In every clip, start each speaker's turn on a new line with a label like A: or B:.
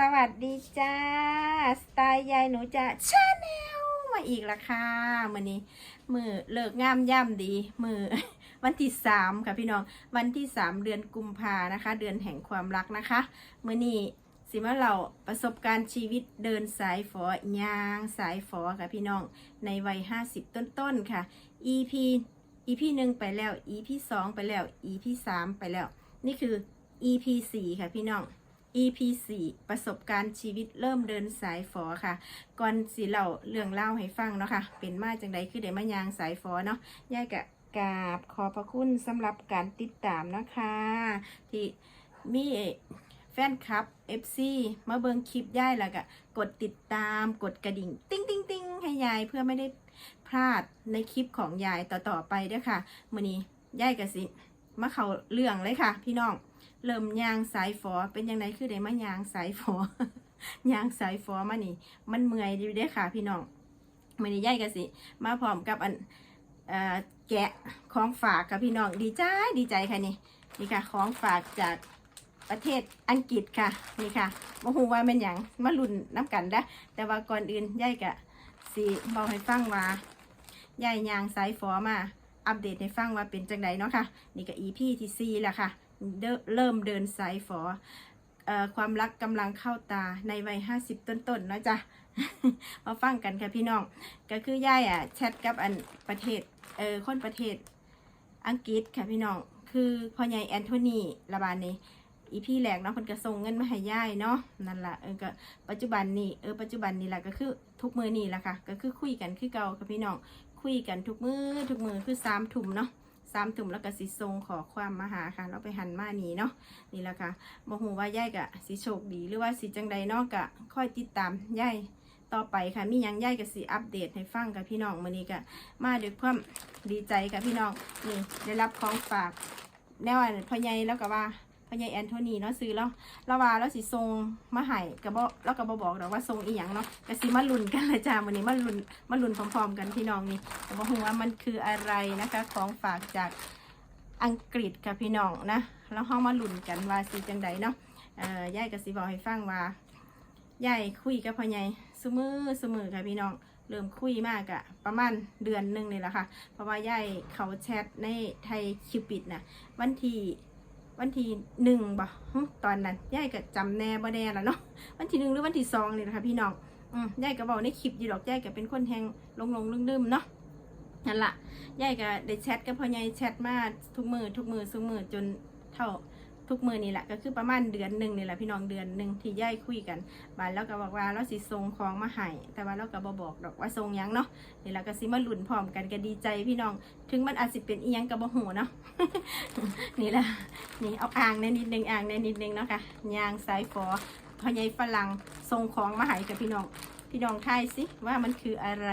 A: สวัสดีจ้า สไตล์ยายหนูจะชาแนลมาอีกและค่ะมือนี้ มือเลิกงามย่ำดี มือวันที่สามค่ะพี่น้อง วันที่สามเดือนกุมภานะคะ เดือนแห่งความรักนะคะมือนี้สิมาเราประสบการณ์ชีวิตเดินสายฝอยางสายฝอค่ะพี่น้อง ในวัยห้าสิบต้นๆค่ะ EP EP หนึ่งไปแล้ว EP สองไปแล้ว EP สามไปแล้ว นี่คือ EP สี่ค่ะพี่น้อง EP 4ประสบการณ์ชีวิตเริ่มเดินสายฝอค่ะ ก่อนสิเล่าเรื่องเล่าให้ฟังเนาะค่ะ เป็นมาจังใดคือเดี๋ยวมายางสายฝอเนาะย่ายกะกราบขอบพระคุณสำหรับการติดตามนะคะ ที่มีแฟนคลับ FC มาเบิงคลิปย่ายแล้วก็กดติดตามกดกระดิ่ง ติ้งติ้งติ้งให้ยายเพื่อไม่ได้พลาดในคลิปของยายต่อๆไปด้วยค่ะมือนี้ย่ายกะสิมาเขาเรื่องเลยค่ะ พี่น้อง เริ่มยางสายฝอเป็นยังไงคือได้มายางสายฝอยางสายฝอมานี่ มันเมื่อยดีเด้ค่ะ พี่น้องมื่อนี้ย่ายกันสิ มาพร้อมกับอันเอ่อแกะของฝากกับพี่น้องดีใจดีใจค่ะนี่นี่ค่ะของฝากจากประเทศอังกฤษค่ะนี่ค่ะมาหูว่าเป็นอย่างมาลุ่นน้ำกันนะแต่ว่าก่อนอื่นย่ายกะสิบอกให้ฟังว่าย่ายยางสายฝอมาอัปเดตให้ฟังว่าเป็นจังไดเนาะค่ะ นี่ก็ EP ที่สี่แล้วค่ะ เริ่มเดินสายฝออความรักกำลังเข้าตาในวัยห้าสิบต้นๆนะจ๊ะ มาฟังกันค่ะพี่น้อง ก็คือย่ายอะแชทกับอันประเทศเออคนประเทศอังกฤษค่ะพี่น้อง คือพ่อใหญ่แอนโทนีระบาดนี้อีพี่แหลกเนาะเพิ่นก็ส่งเงินมาให้ย่ายเนาะนั่นละเออก็ปัจจุบันนี้เออปัจจุบันนี้แหละก็คือทุกมือนี่แหละค่ะ ก็คือคุยกันคือเก่าค่ะพี่น้องคุยกันทุกมือทุกมือคือสามทุ่มเนาะ สามถุ่มแล้วก็สิทรงขอความมาหาค่ะเราไปหันมานีเนาะนี่แหละค่ะโมโหว่าย่ายกะสิโชคดีหรือว่าสิจังใดเนาะกะค่อยติดตามย่ายต่อไปค่ะมียังย่ายกะสิอัปเดตให้ฟังกับพี่น้องมื่อนี้กะมาด้วยความดีใจกับพี่น้องนี่ได้รับของฝากแน่วันพ่อใหญ่แล้วก็ว่า พ่อใหญ่แอนโทนีเนาะซื้อแล้วล้วว่าแล้วสิทรงมาให้กะบ่แล้วก็บ่บอกดอกว่าทรงอีหยังเนาะกระสิมาลุนกันละจ้ามื้อนี้มาลุนมาลุ้นพร้อมๆกันพี่น้องนี่แต่ว่าหัวามันคืออะไรนะคะ ของฝากจากอังกฤษค่ะพี่น้องนะแล้วห้องมาลุนกันว่าสีจังใดเนาะเอ่อยายกับสีบอกให้ฟังว่ายายคุยกับพ่อใหญ่สมือสมือค่ะพี่น้องเริ่มคุยมากอะประมาณเดือนหนึ่งนี่แหละค่ะ เพราะว่ายายเขาแชทในไทยคิวปิดนะวันที่ วันที่หนึ่งบ่ตอนนั้นยายก็จำแน่บ่แน่แล้วเนาะวันที่หนึ่งหรือวันที่สองนี่นะคะพี่น้องอืมยายก็บอกในคลิปอยู่ดอกยายก็เป็นคนแทงลงลงลืมลืมๆเนาะนั่นละยายก็ได้แชทกับพ่อใหญ่แชทมาทุกมือทุกมือทุกมือจนเท่า ทุกมือนี่แหละก็คือประมาณเดือนหนึ่งนี่แหละพี่น้องเดือนหนึ่งที่ยายคุยกันบานแล้วก็บอกว่าเราสิส่งของมาให้แต่ว่าเราก็บอบอกดอกว่าส่งยังเนาะนี่แหละก็สิมาหลุนพร้อมกันก็ดีใจพี่น้อง ถึงมันอาจสิเป็นอียังกับ่หูเนาะนี่แหละนี่เอาอ่างในนิดนึงอ่างในนิดนึงเนาะค่ะยางสายฟอพ่อใหญ่ฝรั่งส่งของมาให้กับพี่น้องพี่น้องทายสิว่ามันคืออะไร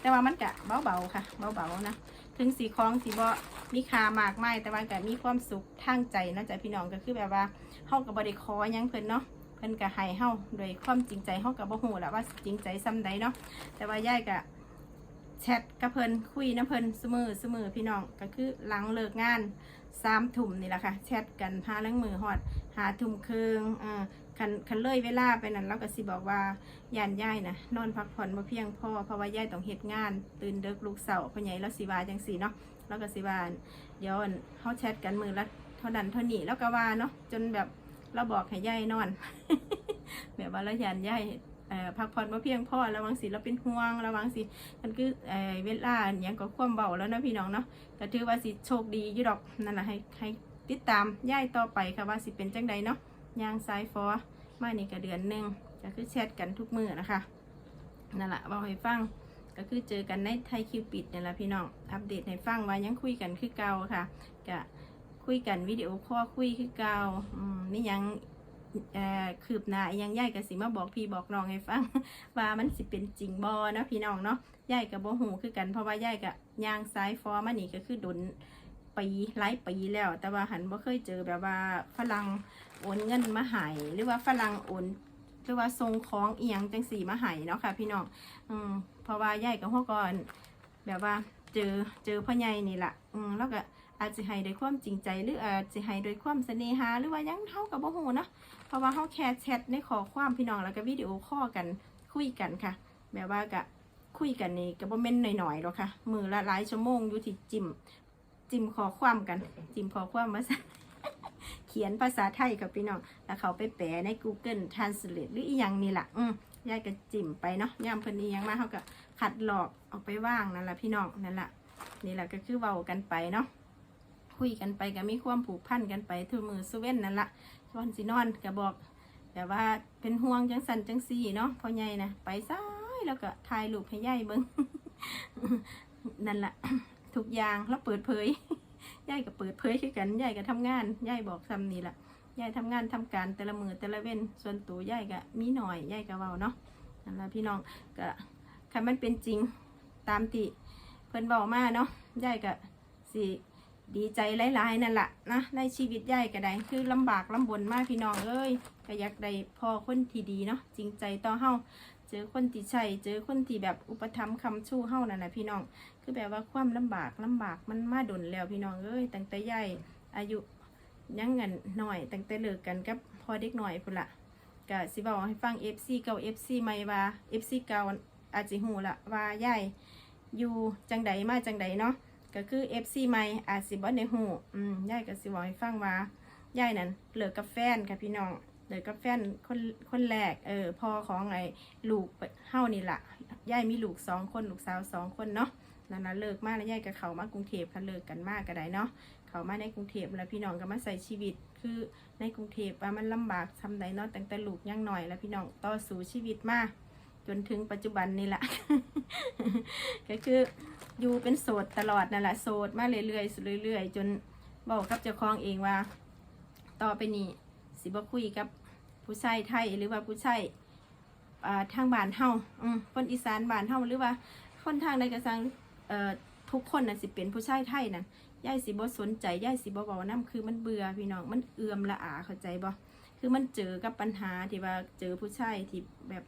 A: แต่ว่ามันกะเบาๆค่ะเบาๆนะ ถึงสีคล้องสีบ่มีคามากไม่แต่ว่าก็มีความสุขทางใจเนาะจ๊ะพี่น้องก็คือแบบว่าเฮากับบริคอยังเพิ่นเนาะเพิ่นก็ให้เฮาโดยความจริงใจเฮากับบ่ฮู้แหละว่าจริงใจซ้ำใดเนาะแต่ว่ายายก็แชทกับเพิ่นคุยนะเพิ่นเสมอเสมอพี่น้องก็คือหลังเลิกงาน สามทุ่มนี่แหละค่ะแชทกันพาลังมือฮอด หาทุ่มครึ่งอ่าคันคันเลยเวลาไปนั้นเราก็สิบอกว่าย่านย่ายนะนอนพักผ่อนมาเพียงพอเพราะว่าย่ายต้องเฮ็ดงาน ตื่นเด็กลูกเสาพ่อใหญ่แล้วสิว่าจังสีเนาะแล้วก็สิวายวอั่นเฮาแชทกันมือละเท่านั้นเท่านี้แล้วก็ว่าเนาะจนแบบเราบอกให้ย่ายนอน แบบว่าเราย่านย่าย พักผ่อนมาเพียงพอระวังสิเราเป็นห่วงระวังสิมันคือเวลาอย่างก็ความเบาแล้วนะพี่น้องเนาะก็ถือว่าสิโชคดีอยู่ดอกนั่นแหละให้ให้ติดตามย่ายต่อไปค่ะว่าสิเป็นจังใดเนาะยางซ้ายฟอมานี่ก็เดือนหนึ่งก็คือแชทกันทุกมือนะคะนั่นแหละบอกให้ฟังก็คือเจอกันในไทยคิวปิดนี่แหละพี่น้องอัปเดตให้ฟังว่ายังคุยกันคือเก่าค่ะก็คุยกันวิดีโอคอลคุยคือเก่าอืมนี่ยัง คืบหน้ายังย่ายกับสิมาบอกพี่บอกน้องให้ฟัง ว่ามันสิเป็นจริงบอนะพี่น้องเนาะย่ายกับโบหูคือกันเพราะว่าย่ายกับยางซ้ายฟอมานี่ก็คือดนปีหลายปีแล้ว แต่ว่าหันบ่เคยเจอแบบว่าฝรั่งโอนเงินมาหายหรือว่าฝรั่งโอนหรือว่าส่งของเอียงจังสีมาหายเนาะค่ะ พี่น้องอืมเพราะว่าใหญ่กับพ่อก่อนแบบว่าเจอเจอพ่อใหญ่นี่แหละอืมแล้วก็ อาจจะให้ด้วยความจริงใจหรืออาจจะให้ด้วยความเสน่หาหรือว่ายังเท่ากับบ่ฮู้เนาะเพราะว่าเฮาแค่แชทในขอความพี่น้องแล้วก็วิดีโอคอลกันคุยกันค่ะ แบบว่าก็คุยกันนี่ก็บ่แม่นหน่อยๆหรอกค่ะมือละหลายชั่วโมงอยู่ที่จิมจิมขอความกัน จิมขอความมาซะเขียนภาษาไทยกับพี่น้อง แล้วเขาไปแปลใน Google Translate หรืออีหยังนี่แหละอืมยายก็จิ้มไปเนาะย่ามเพิ่นอีหยังมาเขาก็ขัดหลอกออกไปว่างนั่นแหละพี่น้องนั่นแหละนี่แหละก็คือเว้ากันไปเนาะ คุยกันไปก็มีความผูกพันกันไปทุกมือสุเว้นนั่นละชวนสินอนก็บอกแต่ว่าเป็นห่วงจังสันจังซี่เนาะพ่อใหญ่นะไปซ้ายแล้วก็ถ่ายรูปให้ยายเบิ่งนั่นแหละทุกอย่างแล้วเปิดเผยยายก็เปิดเผยคือกันยายก็ทำงานยายบอกซ้ำนี่แหละยายทำงานทำการแต่ละมือแต่ละเว้นส่วนตัวยายก็มีหน่อยยายก็เว้าเนาะนั่นแหละพี่น้องก็คันมันเป็นจริงตามที่เพิ่นบอกมาเนาะยายก็สิ ดีใจหลายๆนั่นแหละนะในชีวิตยายก็ได้คือลำบากลำบนมากพี่น้องเอ้ยก็อยากได้พอคนที่ดีเนาะจริงใจต่อเฮาเจอคนที่ใช่เจอคนที่แบบอุปถัมภ์คำชู้เฮานั่นแหละพี่น้อง คือแบบว่าความลำบากลำบากมันมาดนแล้วพี่น้องเอ้ยตั้งแต่ใหญ่อายุยังเงินหน่อยตั้งแต่เลิกกันกับพอเด็กหน่อยพุ่นละก็สิบอกให้ฟัง FC เก่า FC ใหม่ว่า FC เก่าอาจสิหูละว่าใหญ่อยู่จังใดมาจังใดเนาะ ก็คือ FC ใหม่อาจสิบ่ได้หูอืมยายก็สิบอกให้ฟังว่าใหญ่นั่นเลิกกับแฟนค่ะพี่น้องเลิกกับแฟนคนคนแรกเออพ่อของไอ้ลูกเฮานี่ละยายมีลูกสองคนลูกสาวสองคนเนาะนั่นนะเลิกมากแล้วยายกับเขามากรุงเทพค่ะเลิกกันมากก็ได้เนาะเขามาในกรุงเทพแล้วพี่น้องก็มาใส่ชีวิต คือในกรุงเทพว่ามันลำบากทำไดเนาะตั้งแต่ลูกยังหน่อยแล้วพี่น้องต่อสู้ชีวิตมาจนถึงปัจจุบันนี่แหละก็คือ อยู่เป็นโสดตลอดนั่นแหละโสดมาเรื่อยๆเรื่อยๆจนบอกกับเจ้าของเองว่า ต่อไปนี้สิบ่คุยกับผู้ชายไทยหรือว่าผู้ชายทางบ้านเฮาอืมคนอีสานบ้านเฮาหรือว่าคนทางใดกระสังเอ่อทุกคนน่ะสิเป็นผู้ชายไทยน่ะย่ายสิบ่สนใจย่ายสิบ่เว้านํคือมันเบื่อพี่น้องมันเอือมละอาเข้าใจบ่คือมันเจอกับปัญหาที่ว่าเจอผู้ชายที่แบบ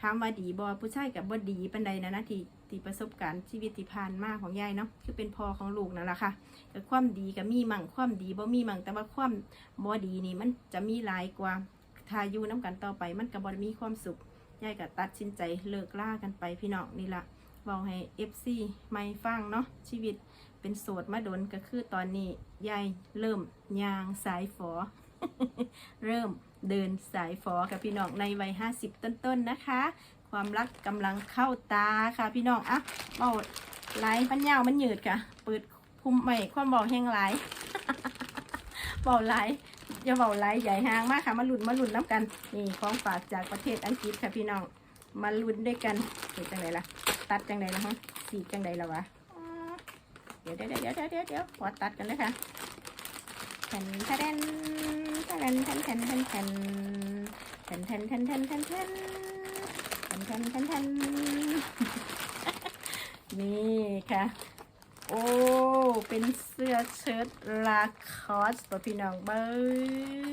A: ถามว่าดีบ่ผู้ชายกับบ่ดีปานใดนะนะที่ ที่ประสบการณ์ชีวิตที่ผ่านมาของยายเนาะคือเป็นพ่อของลูกนั่นแหละค่ะแต่ความดีก็มีมั่งความดีบ่มีมั่งแต่ว่าความบ่ดีนี่มันจะมีหลายกว่าถ้ายู่นํกันต่อไป มันก็บ่มีความสุขยายก็ตัดสินใจเลิกล่ากันไปพี่น้องนี่ละบอกให้ FC ไม่ฟังเนาะชีวิตเป็นโสดมาโดนก็คือตอนนี้ยายเริ่มยางสายฝอ เริ่มเดินสายฝอกับพี่น้องในวัย 50 ต้นๆนะคะ ความรักกำลังเข้าตาค่ะ พี่น้องอะเบาไหลายมันยาวมันหยืดค่ะ เปิดคุมใหม่ความบอกแห้งไหลเบาไหลอย่าเบาไหลใหญ่หางมากค่ะ มาหลุนมาหลุนน้ำกันนี่ของฝากจากประเทศอังกฤษค่ะพี่น้องมาลุ้นด้วยกันเห็นจังไรล่ะ ตัดจังใดละฮะสีจังใดละวะอ๋อเดี๋ยวเดี๋ยวเดี๋ยวเดี๋ยวเดี๋ยวเดี๋ยวขอตัดกันเลยค่ะแทนแทนแทนแทนแทนแทนแทนแทนแทนแทนแทนแทนแทนทนแทนทนแทนนี่ค่ะ โอ้ เป็นเสื้อเชิ้ตลาคอสตัวพี่น้องเบ้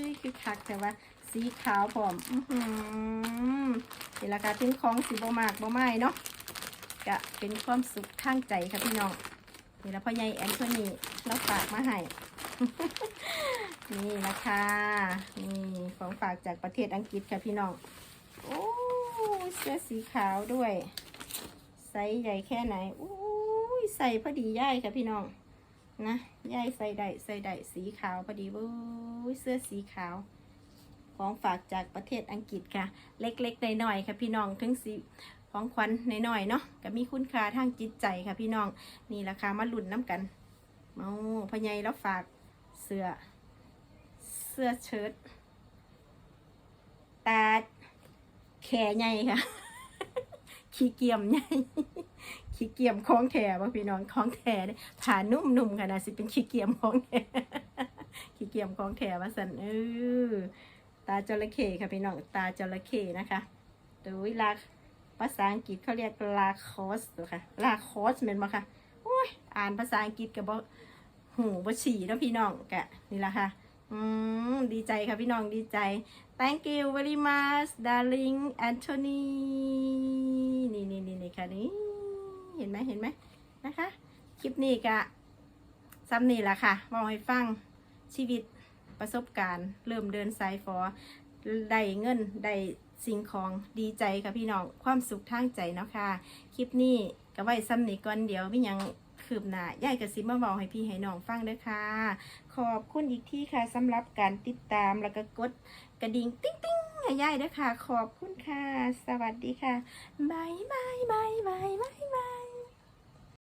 A: ยคือคักแต่ว่าสีขาวผมอือหือนี่ราคาถึงของสีบมากบ่ไม่เนาะก็เป็นความสุขข้างใจค่ะพี่น้องนี่แล้วพ่อใหญ่แอนโทนีเราฝากมาให้นี่นะคะนี่ของฝากจากประเทศอังกฤษค่ะพี่น้อง โอ้ เสื้อสีขาวด้วยไซส์ใหญ่แค่ไหนอู้ยใส่พอดีย่ายค่ะพี่น้องนะย่ายใส่ได้ใส่ได้สีขาวพอดีเว้ยเสื้อสีขาว ของฝากจากประเทศอังกฤษค่ะ เล็กๆน้อยๆค่ะพี่น้องถึงสีของขวัญน้อยๆเนาะก็มีคุณค่าทางจิตใจค่ะพี่น้องนี่ราคามาลุ่นน้ำกันเอาพญายแล้วฝากเสื้อเสื้อเชิ้ตตา แขใหญ่ค่ะ ขี้เกียมใหญ่ ขี้เกียมของแถว่พี่น้องของแถเนี่ยผ่านุ่มๆค่ะนะสิเป็นขี้เกียมของแถขี้เกียมของแถว่าสันเออตาจระเข้ค่ะพี่น้องตาจระเข้นะคะดูวิลาภาษาอังกฤษเขาเรียกลาคอสตัวค่ะลาคอสเป็นมาค่ะโอ้ยอ่านภาษาอังกฤษกับบ่หูบ่ฉี่แล้วพี่น้องกะนี่ละค่ะ อืม ดีใจค่ะพี่น้องดีใจ thank you very much darling Anthony นี่นี่นี่นี่ค่ะนี่เห็นไหมเห็นไหมนะคะ คลิปนี้กะซ้ำนี่แหละค่ะบอกให้ฟังชีวิตประสบการณ์ เริ่มเดินสายฟอได้เงินได้สิ่งของดีใจค่ะพี่น้องความสุขทางใจเนาะค่ะ คลิปนี้ก็ไว้ซ้ำนี่ก่อนเดี๋ยวไม่ยัง คืบหน้ายายกระซิบมาบอกให้พี่ให้น้องฟังเด้อค่ะ ขอบคุณอีกที่ค่ะสำหรับการติดตามแล้วก็กดกระดิ่งติ๊งติ๊งให้ยายเด้อค่ะ ขอบคุณค่ะ สวัสดีค่ะบายบายบายบายบายบาย